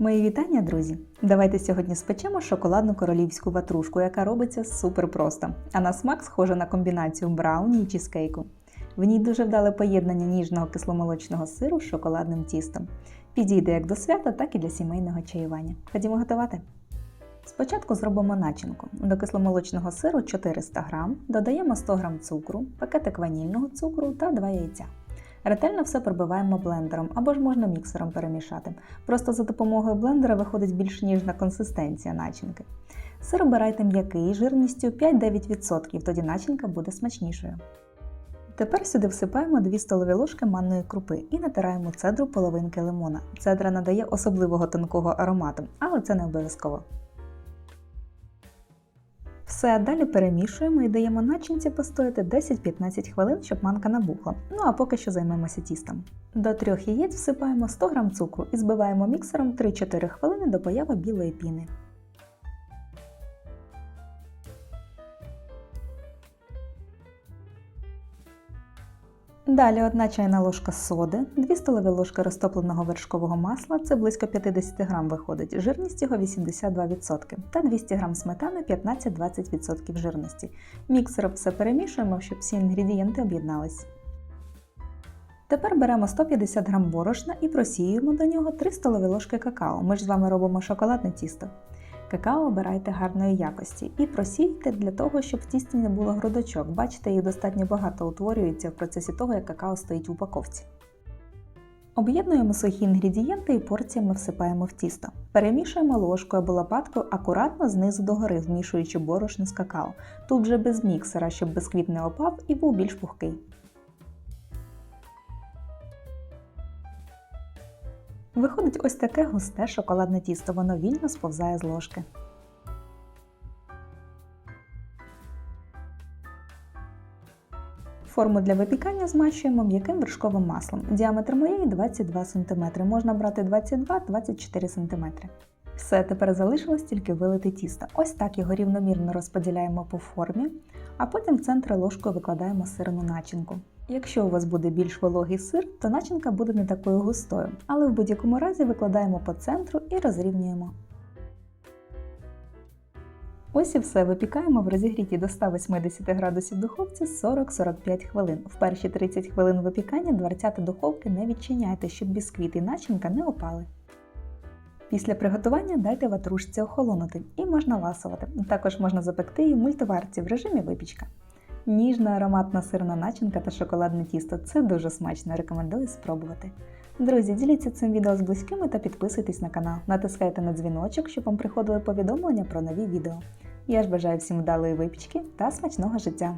Мої вітання, друзі! Давайте сьогодні спечемо шоколадну королівську ватрушку, яка робиться супер просто, а на смак схожа на комбінацію брауні і чізкейку. В ній дуже вдале поєднання ніжного кисломолочного сиру з шоколадним тістом. Підійде як до свята, так і для сімейного чаювання. Ходімо готувати. Спочатку зробимо начинку. До кисломолочного сиру 400 г, додаємо 100 г цукру, пакетик ванільного цукру та 2 яйця. Ретельно все пробиваємо блендером або ж можна міксером перемішати. Просто за допомогою блендера виходить більш ніжна консистенція начинки. Сир обирайте м'який жирністю 5-9%, тоді начинка буде смачнішою. Тепер сюди всипаємо 2 столові ложки манної крупи і натираємо цедру половинки лимона. Цедра надає особливого тонкого аромату, але це не обов'язково. Все, далі перемішуємо і даємо начинці постояти 10-15 хвилин, щоб манка набухла. Ну а поки що займемося тістом. До трьох яєць всипаємо 100 г цукру і збиваємо міксером 3-4 хвилини до появи білої піни. Далі 1 чайна ложка соди, 2 столові ложки розтопленого вершкового масла, це близько 50 г виходить, жирність його 82%, та 200 г сметани 15-20% жирності. Міксером все перемішуємо, щоб всі інгредієнти об'єднались. Тепер беремо 150 г борошна і просіюємо до нього 3 столові ложки какао. Ми ж з вами робимо шоколадне тісто. Какао обирайте гарної якості і просійте для того, щоб в тісті не було грудочок. Бачите, їх достатньо багато утворюється в процесі того, як какао стоїть в упаковці. Об'єднуємо сухі інгредієнти і порціями всипаємо в тісто. Перемішуємо ложкою або лопаткою акуратно знизу догори, вмішуючи борошно з какао. Тут вже без міксера, щоб бисквіт не опав і був більш пухкий. Виходить ось таке густе шоколадне тісто, воно вільно сповзає з ложки. Форму для випікання змащуємо м'яким вершковим маслом. Діаметр моєї 22 см. Можна брати 22-24 см. Все, тепер залишилось тільки вилити тісто. Ось так його рівномірно розподіляємо по формі, а потім в центр ложкою викладаємо сирну начинку. Якщо у вас буде більш вологий сир, то начинка буде не такою густою, але в будь-якому разі викладаємо по центру і розрівнюємо. Ось і все випікаємо в розігріті до 180 градусів духовці 40-45 хвилин. В перші 30 хвилин випікання дверцята духовки не відчиняйте, щоб бісквіт і начинка не опали. Після приготування дайте ватрушці охолонути і можна ласувати. Також можна запекти її в мультиварці в режимі випічка. Ніжна ароматна сирна начинка та шоколадне тісто це дуже смачно, рекомендую спробувати. Друзі, діліться цим відео з близькими та підписуйтесь на канал. Натискайте на дзвіночок, щоб вам приходили повідомлення про нові відео. Я ж бажаю всім вдалої випічки та смачного життя!